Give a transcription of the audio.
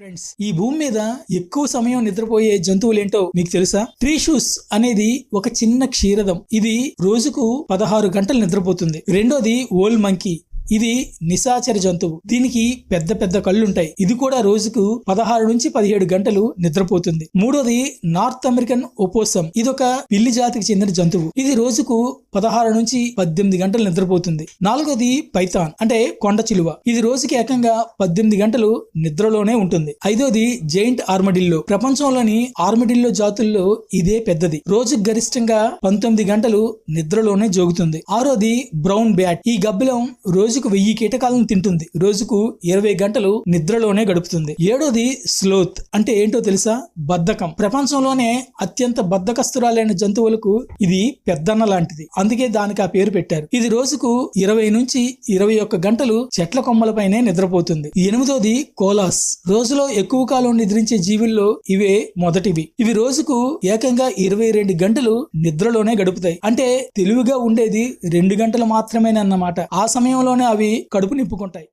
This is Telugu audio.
ఫ్రెండ్స్ ఈ భూమి మీద ఎక్కువ సమయం నిద్రపోయే జంతువులేంటో మీకు తెలుసా? ట్రీ షూస్ అనేది ఒక చిన్న క్షీరదం. ఇది రోజుకు పదహారు గంటలు నిద్రపోతుంది. రెండోది ఓల్ మంకీ ఇది నిశాచర జంతువు. దీనికి పెద్ద పెద్ద కళ్ళుంటాయి. ఇది కూడా రోజుకు పదహారు నుంచి పదిహేడు గంటలు నిద్రపోతుంది. మూడోది నార్త్ అమెరికన్ ఒపోసం ఒక పిల్లి జాతికి చెందిన జంతువు. ఇది రోజుకు పదహారు నుంచి పద్దెనిమిది గంటలు నిద్రపోతుంది. నాలుగోది పైథాన్ అంటే కొండ చిలువ. ఇది రోజుకి ఏకంగా పద్దెనిమిది గంటలు నిద్రలోనే ఉంటుంది. ఐదోది జైంట్ ఆర్మడిల్లో. ప్రపంచంలోని ఆర్మడిల్లో జాతుల్లో ఇదే పెద్దది. రోజుకు గరిష్టంగా పంతొమ్మిది గంటలు నిద్రలోనే జోగుతుంది. ఆరోది బ్రౌన్ బ్యాట్. ఈ గబ్బిలం రోజుకు వెయ్యి కీటకాలను తింటుంది. రోజుకు ఇరవై గంటలు నిద్రలోనే గడుపుతుంది. ఏడోది స్లోత్ అంటే ఏంటో తెలుసా? బద్ధకం. ప్రపంచంలోనే అత్యంత బద్ధకస్తురాలైన జంతువులకు ఇది పెద్దన్న లాంటిది. అందుకే దానికి ఆ పేరు పెట్టారు. ఇది రోజుకు ఇరవై నుంచి ఇరవై ఒక్క గంటలు చెట్ల కొమ్మలపైనే నిద్రపోతుంది. ఎనిమిదోది కోలాస్. రోజులో ఎక్కువ కాలం నిద్రించే జీవుల్లో ఇవే మొదటివి. ఇవి రోజుకు ఏకంగా ఇరవై రెండు గంటలు నిద్రలోనే గడుపుతాయి. అంటే తెలివిగా ఉండేది రెండు గంటలు మాత్రమేనన్నమాట. ఆ సమయంలోనే అవి కడుపు నింపుకుంటాయి.